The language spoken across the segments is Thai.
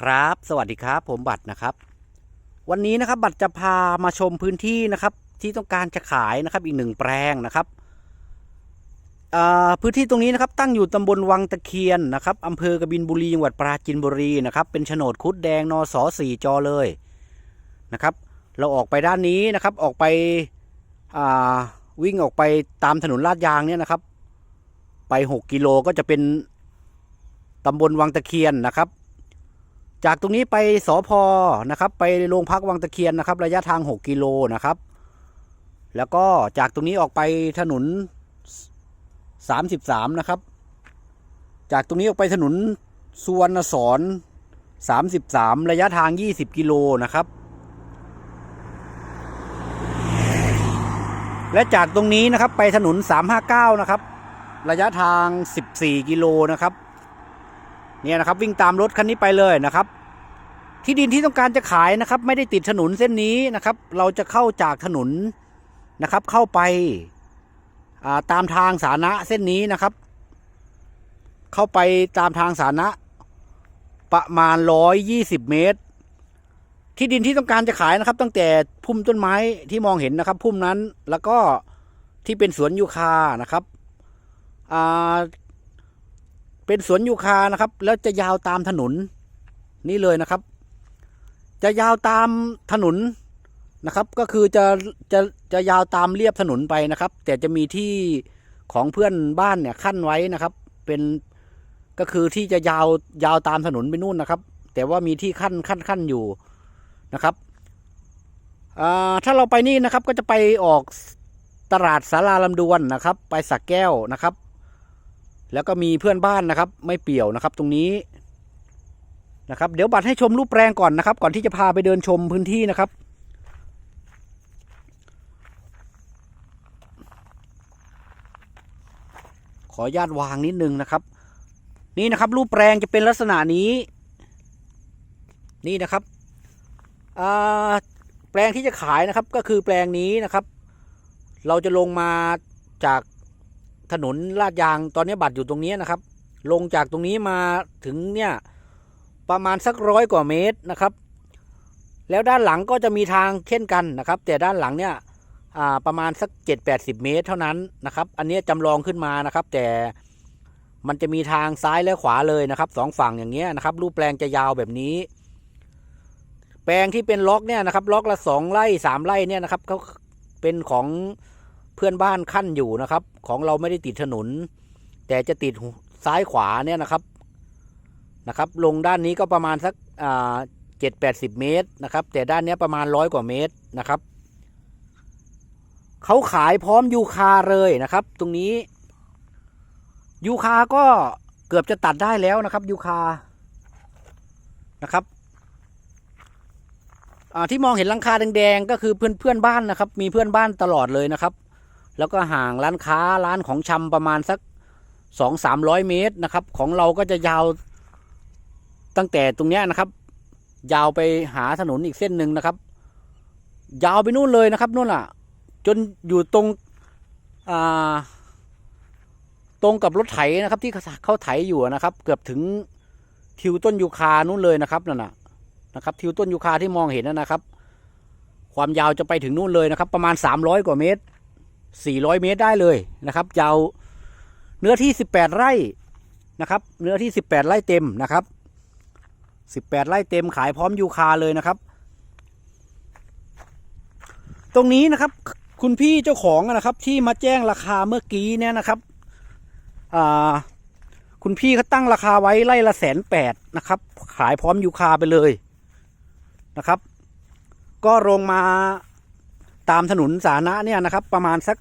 ครับ สวัสดีครับ ผมบัตรนะครับ วันนี้นะครับบัตรจะพามาชมพื้นที่นะครับ ที่ต้องการจะขายนะครับ อีกหนึ่งแปลงนะครับพื้นที่ตรงนี้นะครับ ตั้งอยู่ตำบลวังตะเคียนนะครับอำเภอกบินบุรีจังหวัดปราจีนบุรีนะครับเป็นโฉนดคุดแดงนสสี่จอเลยนะครับ เราออกไปด้านนี้นะครับ ออกไปวิ่งออกไปตามถนนลาดยางเนี่ยนะครับ ไปหกกิโลก็จะเป็นตำบลวังตะเคียนนะครับ จากตรงนี้ไปสอพอนะครับ ไปโรงพักวังตะเคียนนะครับ ระยะทาง 6 กิโลนะครับ แล้วก็จากตรงนี้ออกไปถนน 33 นะครับ จากตรงนี้ออกไปถนนสุวรรณสอน33 ระยะทาง 20 กิโลนะครับ และจากตรงนี้นะครับไปถนน 359 นะครับ ระยะทาง 14 กิโลนะครับเนี่ยนะครับวิ่งตามรถคันนี้ไปเลยนะครับ ที่ดินที่ต้องการจะขายนะครับ ไม่ได้ติดถนนเส้นนี้นะครับ เราจะเข้าจากถนนนะครับ เข้าไปาตามทางสาธารณะเส้นนี้นะครับ เข้าไปตามทางสาธารณะประมาณร้อยยี่สิบเมตร ที่ดินที่ต้องการจะขายนะครับ ตั้งแต่พุ่มต้นไม้ที่มองเห็นนะครับ พุ่มนั้นแล้วก็ที่เป็นสวนยูคานะครับเป็นสวนยูคานะครับ แล้วจะยาวตามถนนนี่เลยนะครับ จะยาวตามถนนนะครับ ก็คือจะจะจะยาวตามเรียบถนนไปนะครับ แต่จะมีที่ของเพื่อนบ้านเนี่ยขั้นไว้นะครับ เป็นก็คือที่จะยาวยาวตามถนนไปนู่นนะครับ แต่ว่ามีที่ขั้นขั้นขั้นอยู่นะครับอ่าถ้าเราไปนี่นะครับก็จะไปออกตลาดสาราลำดวนนะครับ ไปสักแก้วนะครับ แล้วก็มีเพื่อนบ้านนะครับ ไม่เปี่ยวนะครับ ตรงนี้ นะครับเดี๋ยวบัตรให้ชมรูปแปลงก่อนนะครับ ก่อนที่จะพาไปเดินชมพื้นที่นะครับ ขออนุญาตวางนิดนึงนะครับ นี่นะครับ รูปแปลงจะเป็นลักษณะนี้ นี่นะครับแปลงที่จะขายนะครับก็คือแปลงนี้นะครับ เราจะลงมาจากถนนลาดยางตอนนี้บัตรอยู่ตรงนี้นะครับ ลงจากตรงนี้มาถึงเนี่ย ประมาณสักร้อยกว่าเมตรนะครับ แล้วด้านหลังก็จะมีทางเช่นกันนะครับ แต่ด้านหลังเนี่ยประมาณสักเจ็ดแปดสิบเมตรเท่านั้นนะครับ อันนี้จำลองขึ้นมานะครับ แต่มันจะมีทางซ้ายและขวาเลยนะครับสองฝั่งอย่างเงี้ยนะครับ รูปแปลงจะยาวแบบนี้ แปลงที่เป็นล็อกเนี่ยนะครับ ล็อกละสองไร่สามไร่เนี่ยนะครับเขาเป็นของเพื่อนบ้านขั้นอยู่นะครับ ของเราไม่ได้ติดถนน แต่จะติดซ้ายขวาเนี่ยนะครับ นะครับ ลงด้านนี้ก็ประมาณสักเจ็ดแปดสิบเมตรนะครับ แต่ด้านนี้ประมาณร้อยกว่าเมตรนะครับเขาขายพร้อมยูคาเลยนะครับ ตรงนี้ยูคาก็เกือบจะตัดได้แล้วนะครับยูคานะครับที่มองเห็นลังคาแดงๆก็คือเพื่อนเพื่อนบ้านนะครับ มีเพื่อนบ้านตลอดเลยนะครับ แล้วก็ห่างร้านค้าร้านของชำประมาณสักสองสามร้อยเมตรนะครับ ของเราก็จะยาว ตั้งแต่ตรงเนี้ยนะครับ ยาวไปหาถนนอีกเส้นหนึ่งนะครับ ยาวไปนู่นเลยนะครับนู่นอะ จนอยู่ตรงอ่าตรงกับรถไถนะครับ ที่เขาไถอยู่นะครับ เกือบถึงทิวต้นยูคานู่นเลยนะครับนั่นน่ะนะครับ ทิวต้นยูคาที่มองเห็นนั่นนะครับ ความยาวจะไปถึงนู่นเลยนะครับ ประมาณสามร้อยกว่าเมตร 400 เมตรได้เลยนะครับ ยาวเนื้อที่ 18 ไร่นะครับ เนื้อที่ 18 ไร่เต็มนะครับ 18 ไร่เต็มขายพร้อมยูคาเลยนะครับ ตรงนี้นะครับคุณพี่เจ้าของนะครับที่มาแจ้งราคาเมื่อกี้เนี่ยนะครับอ่าคุณพี่เขาตั้งราคาไว้ไร่ละแสนแปดนะครับ ขายพร้อมยูคาไปเลยนะครับ ก็ลงมาตามถนนสาธารณะเนี่ยนะครับ ประมาณสัก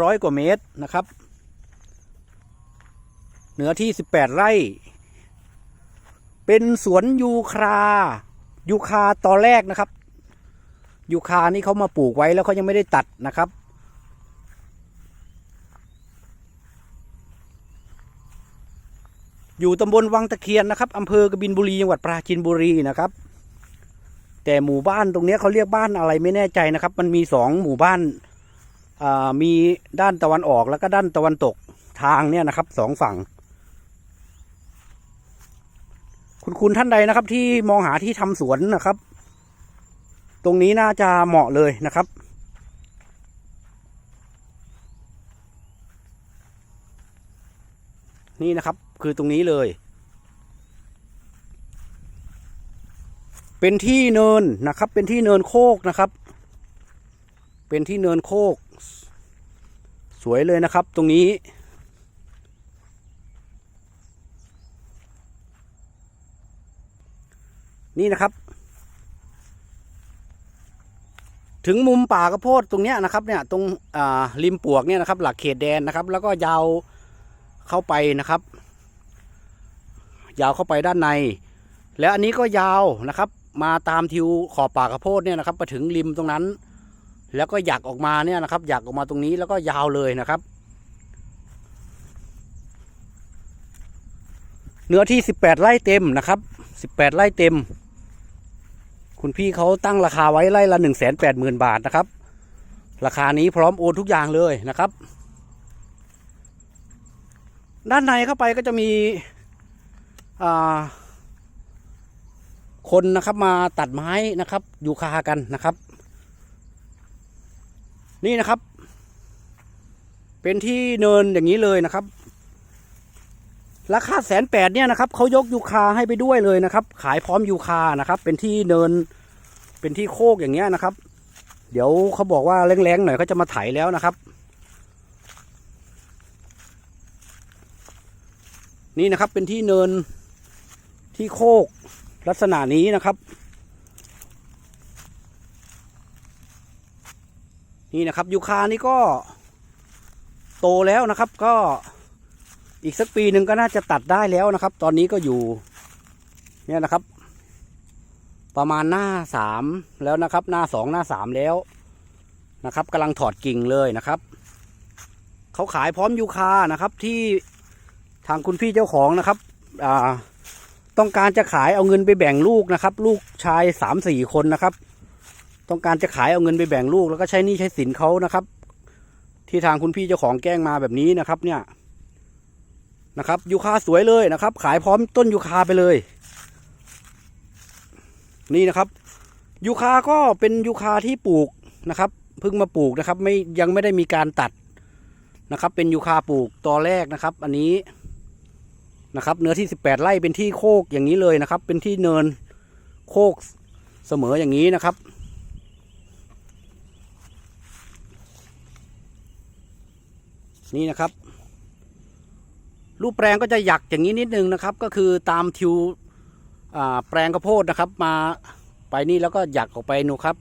ร้อยกว่าเมตรนะครับเนื้อที่18ไร่ เป็นสวนยูคายูคาตอนแรกนะครับ ยูคานี่เขามาปลูกไว้แล้วเขายังไม่ได้ตัดนะครับ อยู่ตำบลวังตะเคียนนะครับอำเภอกบินบุรีจังหวัดปราจีนบุรีนะครับ แต่หมู่บ้านตรงนี้เขาเรียกบ้านอะไรไม่แน่ใจนะครับ มันมีสองหมู่บ้านมีด้านตะวันออกแล้วก็ด้านตะวันตกทางเนี่ยนะครับสองฝั่ง คุณคุณท่านใดนะครับ ที่มองหาที่ทำสวนนะครับ ตรงนี้น่าจะเหมาะเลยนะครับ นี่นะครับ คือตรงนี้เลย เป็นที่เนินนะครับ เป็นที่เนินโคกนะครับ เป็นที่เนินโคก สวยเลยนะครับ ตรงนี้ นี่นะครับ ถึงมุมป่ากระโพดตรงเนี้ยนะครับเนี่ยตรงริมปวกเนี่ยนะครับ หลักเขตแดนนะครับ แล้วก็ยาวเข้าไปนะครับ ยาวเข้าไปด้านใน แล้วอันนี้ก็ยาวนะครับ มาตามทิวขอบป่ากระโพดเนี่ยนะครับมาถึงริมตรงนั้น แล้วก็หยักออกมาเนี่ยนะครับหยักออกมาตรงนี้แล้วก็ยาวเลยนะครับเนื้อที่ 18 ไร่เต็มนะครับ 18ไร่เต็ม คุณพี่เขาตั้งราคาไว้ไร่ละ1 8 0 0 0 0บาทนะครับ ราคานี้พร้อมโอนทุกอย่างเลยนะครับ ด้านในเข้าไปก็จะมีคนนะครับมาตัดไม้นะครับยูคากันนะครับ นี่นะครับ เป็นที่เนินอย่างนี้เลยนะครับ ราคาแสนแปดเนี่ยนะครับเขายกยูคาให้ไปด้วยเลยนะครับ ขายพร้อมยูคานะครับ เป็นที่เนินเป็นที่โคกอย่างเงี้ยนะครับ เดี๋ยวเขาบอกว่าแรงๆหน่อยเขาจะมาไถแล้วนะครับ นี่นะครับเป็นที่เนินที่โคกลักษณะนี้นะครับ นี่นะครับยูคานี่ก็โตแล้วนะครับก็ อีกสักปีหนึ่งก็น่าจะตัดได้แล้วนะครับ ตอนนี้ก็อยู่ เนี่ยนะครับ ประมาณหน้าสามแล้วนะครับ หน้าสองหน้าสามแล้วนะครับกำลังถอดกิ่งเลยนะครับเขาขายพร้อมยูคานะครับ ที่ทางคุณพี่เจ้าของนะครับต้องการจะขายเอาเงินไปแบ่งลูกนะครับ ลูกชายสามสี่คนนะครับ ต้องการจะขายเอาเงินไปแบ่งลูกแล้วก็ใช้นี้ใช้สินเขานะครับ ที่ทางคุณพี่เจ้าของแกล้งมาแบบนี้นะครับ เนี่ย นะครับยูคาสวยเลยนะครับ ขายพร้อมต้นยูคาไปเลย นี่นะครับยูคาก็เป็นยูคาที่ปลูกนะครับเพิ่งมาปลูกนะครับ ไม่ยังไม่ได้มีการตัดนะครับ เป็นยูคาปลูกตอแรกนะครับ อันนี้นะครับ เนื้อที่ 18 ไร่เป็นที่โคกอย่างนี้เลยนะครับ เป็นที่เนินโคกเสมออย่างนี้นะครับ นี่นะครับ รูปแปลงก็จะหยักอย่างนี้นิดนึงนะครับ ก็คือตามทิวแปลงข้าวโพดนะครับ มาไปนี่แล้วก็หยักออกไปนูครับ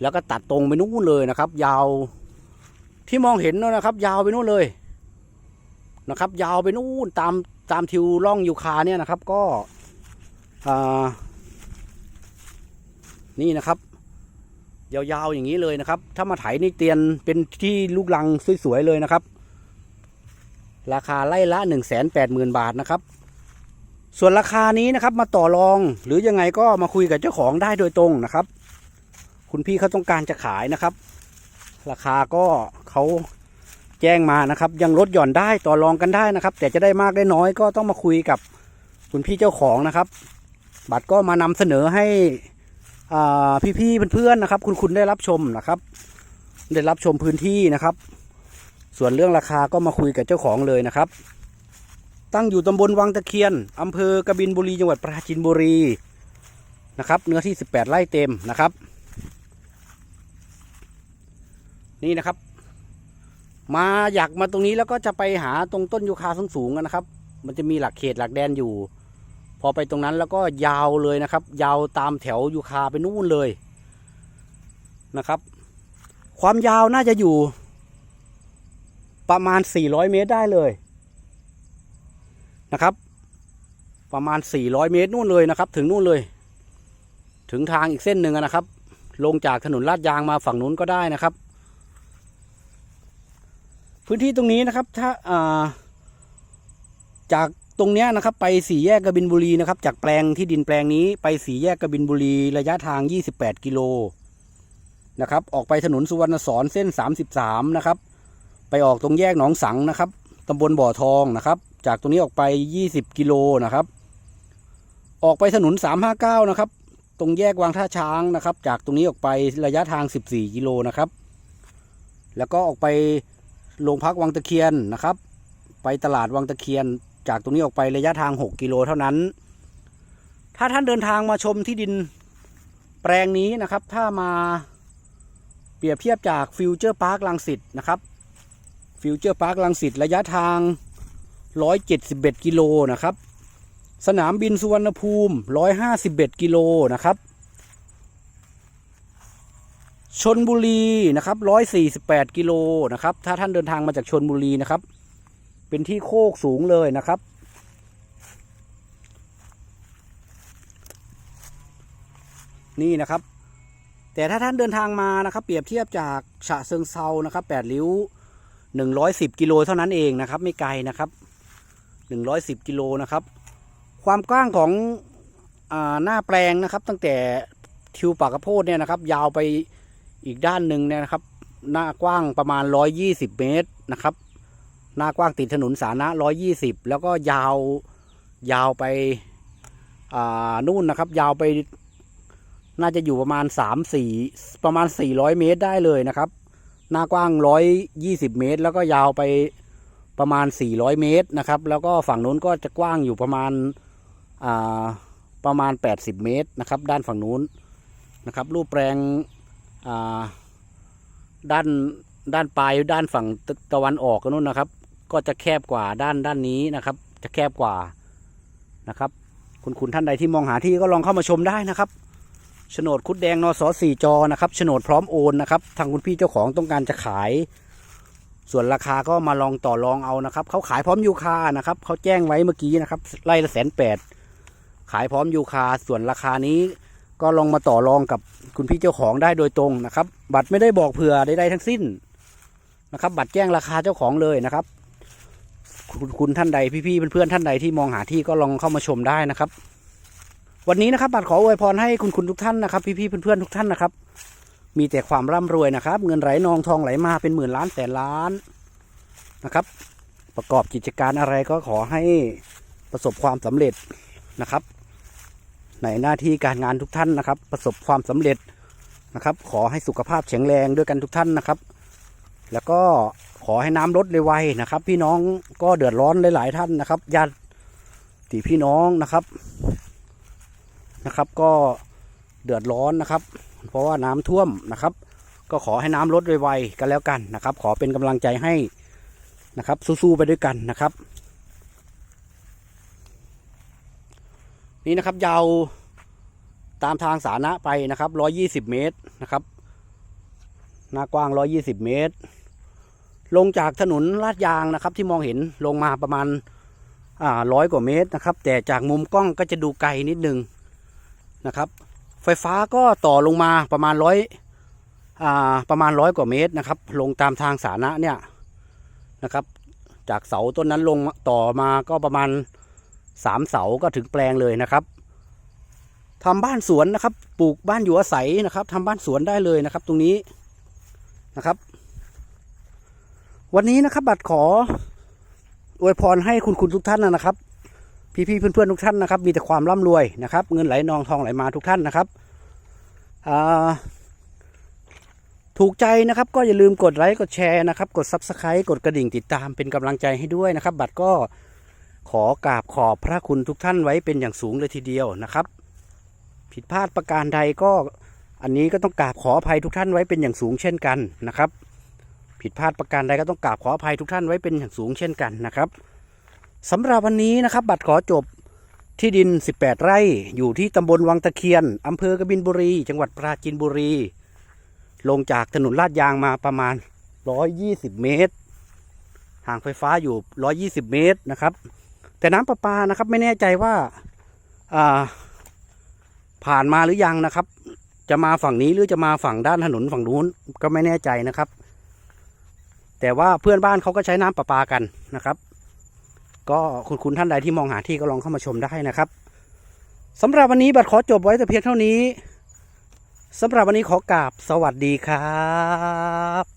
แล้วก็ตัดตรงไปนู่นเลยนะครับ ยาวที่มองเห็นนะครับ ยาวไปนู่นเลยนะครับ ยาวไปนู่นตามตามทิวร่องยูคาเนี่ยนะครับ ก็นี่นะครับ ยาวๆอย่างนี้เลยนะครับ ถ้ามาไถนี่เตียนเป็นที่ลูกลังสวยๆเลยนะครับ ราคาไล่ละ 1 8 0 0 0 0 บาทนะครับ ส่วนราคานี้นะครับมาต่อรองหรือยังไงก็มาคุยกับเจ้าของได้โดยตรงนะครับ คุณพี่เขาต้องการจะขายนะครับ ราคาก็เขาแจ้งมานะครับ ยังลดหย่อนได้ต่อรองกันได้นะครับ แต่จะได้มากได้น้อยก็ต้องมาคุยกับคุณพี่เจ้าของนะครับ บัตรก็มานำเสนอให้อ่าพี่ๆเพื่อนๆนะครับ คุณคุณได้รับชมนะครับ ได้รับชมพื้นที่นะครับ ส่วนเรื่องราคาก็มาคุยกับเจ้าของเลยนะครับ ตั้งอยู่ตำบลวังตะเคียนอำเภอกบินบุรีจังหวัดปราจีนบุรีนะครับ เนื้อที่ 18 ไร่เต็มนะครับ นี่นะครับ มาอยากมาตรงนี้แล้วก็จะไปหาตรงต้นยูคาสูงๆกันนะครับ มันจะมีหลักเขตหลักแดนอยู่ พอไปตรงนั้นแล้วก็ยาวเลยนะครับ ยาวตามแถวยูคาไปนู่นเลยนะครับ ความยาวน่าจะอยู่ ประมาณ 400 เมตรได้เลยนะครับ ประมาณ 400 เมตรนู่นเลยนะครับ ถึงนู่นเลย ถึงทางอีกเส้นหนึ่งนะครับ ลงจากถนนลาดยางมาฝั่งนู้นก็ได้นะครับ พื้นที่ตรงนี้นะครับ ถ้าาจากตรงเนี้ยนะครับ ไปสี่แยกกบินบุรีนะครับ จากแปลงที่ดินแปลงนี้ไปสี่แยกกบินบุรีระยะทาง 28 กิโลนะครับ ออกไปถนนสุวรรณสอนเส้น 33 นะครับ ไปออกตรงแยกหนองสังนะครับตำบลบ่อทองนะครับ จากตรงนี้ออกไป 20 กิโลนะครับ ออกไปถนน 359 นะครับ ตรงแยกวังท่าช้างนะครับ จากตรงนี้ออกไประยะทาง 14 กิโลนะครับ แล้วก็ออกไปโรงพักวังตะเคียนนะครับ ไปตลาดวังตะเคียน จากตรงนี้ออกไประยะทาง 6 กิโลเท่านั้น ถ้าท่านเดินทางมาชมที่ดินแปลงนี้นะครับ ถ้ามาเปรียบเทียบจากฟิวเจอร์พาร์คลังสิตนะครับ ฟิวเจอร์พาร์คลังสิตระยะทาง 171 กิโลนะครับ สนามบินสุวรรณภูมิ 151 กิโลนะครับชนบุรีนะครับ 148 กิโลนะครับ ถ้าท่านเดินทางมาจากชนบุรีนะครับ เป็นที่โคกสูงเลยนะครับ นี่นะครับ แต่ถ้าท่านเดินทางมานะครับ เปรียบเทียบจากฉะเชิงเซานะครับ8ริ้ว แปดริ้ว110กิโลเท่านั้นเองนะครับ ไม่ไกลนะครับ110กิโลนะครับ ความกว้างของอหน้าแปลงนะครับ ตั้งแต่ทิวปากกระโพดเนี่ยนะครับ ยาวไปอีกด้านหนึ่งเนี่ยนะครับ หน้ากว้างประมาณ120เมตรนะครับ หน้ากว้างติดถนนสาธารณะ120แล้วก็ยาวยาวไปนู่นนะครับ ยาวไปน่าจะอยู่ประมาณ3 4ประมาณ400เมตรได้เลยนะครับ หน้ากว้าง 120 เมตร แล้วก็ยาวไปประมาณ 400 เมตรนะครับ แล้วก็ฝั่งนู้นก็จะกว้างอยู่ประมาณอ่าประมาณ 80 เมตรนะครับ ด้านฝั่งนู้นนะครับ รูปแปลงอ่าด้านด้านปลายด้านฝั่งตะตะวันออกกันนู้นนะครับ ก็จะแคบกว่าด้านด้านนี้นะครับ จะแคบกว่านะครับ คุณคุณท่านใดที่มองหาที่ก็ลองเข้ามาชมได้นะครับ โฉนดคุดแดงนสสี่จอนะครับโฉนดพร้อมโอนนะครับ ทางคุณพี่เจ้าของต้องการจะขาย ส่วนราคาก็มาลองต่อรองเอานะครับเขาขายพร้อมยูคานะครับเขาแจ้งไว้เมื่อกี้นะครับไล่ละแสนแปดขายพร้อมยูคาส่วนราคานี้ก็ลองมาต่อรองกับคุณพี่เจ้าของได้โดยตรงนะครับ บัตรไม่ได้บอกเผื่อใดๆทั้งสิ้นนะครับ บัตรแจ้งราคาเจ้าของเลยนะครับ คุณคุณท่านใดพี่ๆเพื่อนๆท่านใดที่มองหาที่ก็ลองเข้ามาชมได้นะครับ วันนี้นะครับบัตรขออวยพรให้คุณคุณทุกท่านนะครับ พี่ๆเพื่อนๆทุกท่านนะครับ มีแต่ความร่ำรวยนะครับ เงินไหลนองทองไหลมาเป็นหมื่นล้านแสนล้านนะครับ ประกอบกิจการอะไรก็ขอให้ประสบความสำเร็จนะครับ ในหน้าที่การงานทุกท่านนะครับ ประสบความสำเร็จนะครับ ขอให้สุขภาพแข็งแรงด้วยกันทุกท่านนะครับ แล้วก็ขอให้น้ำลดเร็วไวนะครับ พี่น้องก็เดือดร้อนหลาย ๆ ท่านนะครับญาติพี่น้องนะครับ นะครับ ก็เดือดร้อนนะครับ เพราะว่าน้ำท่วมนะครับ ก็ขอให้น้ำลดไวๆกันแล้วกันนะครับ ขอเป็นกำลังใจให้นะครับ สู้ๆไปด้วยกันนะครับ นี่นะครับยาวตามทางสาธารณะไปนะครับ 120 เมตรนะครับหน้ากว้าง 120 เมตร ลงจากถนนลาดยางนะครับ ที่มองเห็นลงมาประมาณร้อยกว่าเมตรนะครับ แต่จากมุมกล้องก็จะดูไกลนิดนึง นะครับ ไฟฟ้าก็ต่อลงมาประมาณร้อยประมาณร้อยกว่าเมตรนะครับ ลงตามทางสาธารณะเนี่ยนะครับ จากเสาต้นนั้นลงต่อมาก็ประมาณสามเสาก็ถึงแปลงเลยนะครับทำบ้านสวนนะครับ ปลูกบ้านอยู่อาศัยนะครับทำบ้านสวนได้เลยนะครับ ตรงนี้นะครับ วันนี้นะครับบัตรขออวยพรให้คุณคุณทุกท่านนะครับ พี่ๆเพื่อนๆทุกท่านนะครับ มีแต่ความร่ำรวยนะครับ เงินไหลนองทองไหลมาทุกท่านนะครับถูกใจนะครับก็อย่าลืมกดไลค์กดแชร์นะครับ กด Subscribe กดกระดิ่งติดตามเป็นกำลังใจให้ด้วยนะครับ บัตรก็ขอกราบขอบพระคุณทุกท่านไว้เป็นอย่างสูงเลยทีเดียวนะครับ ผิดพลาดประการใดก็อันนี้ก็ต้องกราบขออภัยทุกท่านไว้เป็นอย่างสูงเช่นกันนะครับ ผิดพลาดประการใดก็ต้องกราบขออภัยทุกท่านไว้เป็นอย่างสูงเช่นกันนะครับ สำหรับวันนี้นะครับบัตรขอจบที่ดิน 18 ไร่อยู่ที่ตำบลวังตะเคียนอำเภอกบินบุรี จังหวัดปราจีนบุรี ลงจากถนนลาดยางมาประมาณ 120 เมตรห่างไฟฟ้าอยู่ 120 เมตรนะครับ แต่น้ำประปานะครับไม่แน่ใจว่าาผ่านมาหรือยังนะครับ จะมาฝั่งนี้หรือจะมาฝั่งด้านถนนฝั่งนู้นก็ไม่แน่ใจนะครับ แต่ว่าเพื่อนบ้านเขาก็ใช้น้ำประปากันนะครับ ก็คุณคุณท่านใดที่มองหาที่ก็ลองเข้ามาชมได้นะครับสำหรับวันนี้บัตรขอจบไว้แต่เพียงเท่านี้สำหรับวันนี้ขอกราบสวัสดีครับ